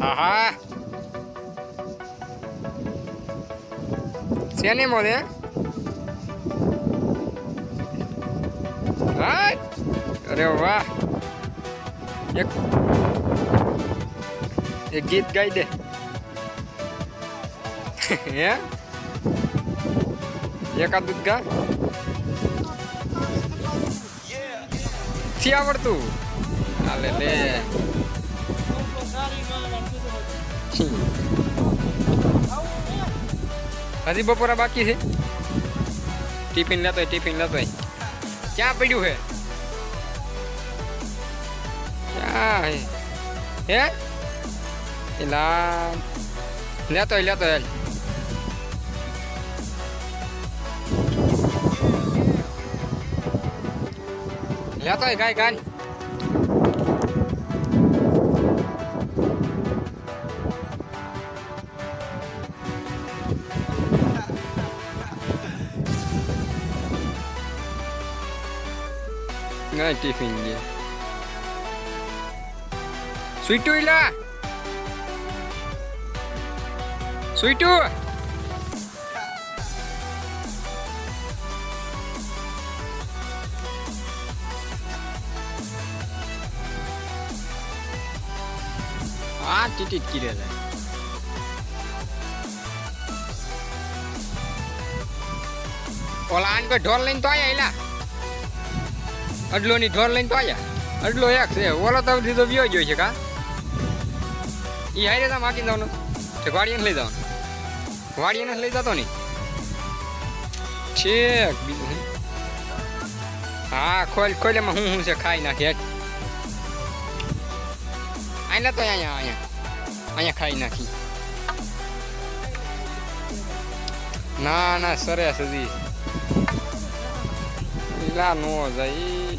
આહા. શેની હા અરે વાહ. એક એક ગીત ગાઈ દે. હે? દૂધ ગા. થી આવડતું. હાલે હજી બપોરા બાકી છે? ટિફિન લેતો હોય, ટિફિન લેતો હોય. ક્યાં પડ્યું હે ક્યાં હે હે? એલા, લેતો હોય લેતો હોય. લેતો હોય ગાય ગાય. Nga tiffin dia. Sweetu ila. Sweetu. આ ટીટીટ કીરે છે ઓલા આન કોઈ ઢોર લઈને તો આયા એલા અડલો ની ઢોર લઈને તો આયા. અડલો એક છે. ઓલો તો દીધો વ્યો ગયો છે કા? એ હારે તા માકી જવાનું તે વાડીને લઈ જવાનું. વાડીને લઈ જતો નહીં. છેક બીજું હા, ખોલ ખોલ, એમાં હું હું છે? ખાઈ નાખી આને તો અહીંયા અહીંયા અહીંયા ખાઈ નાખી. ના ના, સરસ હજી. પેલા નો જાય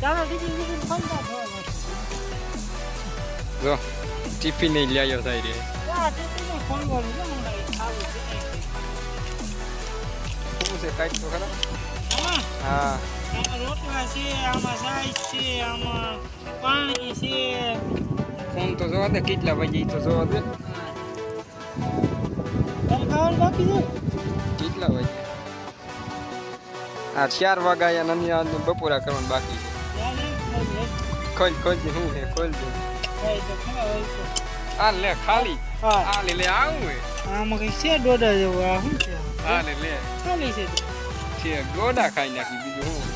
ચાલો બીજી બીજી ફંદા થવા જો ટિફિન લઈ આવ્યો થાય રે શું છે કાંઈક તો ખરા હા રોટલા છે આમાં સાઈઝ છે આમાં પાણી છે ફોન તો જોવા દે કેટલા વાગે તો જોવા દે તમે ખાવાનું બાકી છે કેટલા વાગે આ ચાર વાગ્યા નન્યા આ બપોરા કરવાનું બાકી છે. ખોલ ખોલ દે હું હે ખોલ તો આ લે ખાલી. હા. આ લે લે આવું હે. આમાં કઈ છે દોડા જેવું? આ શું છે? આ લે લે. ખાલી છે. છે ગોડા ખાઈ નાખી બીજું શું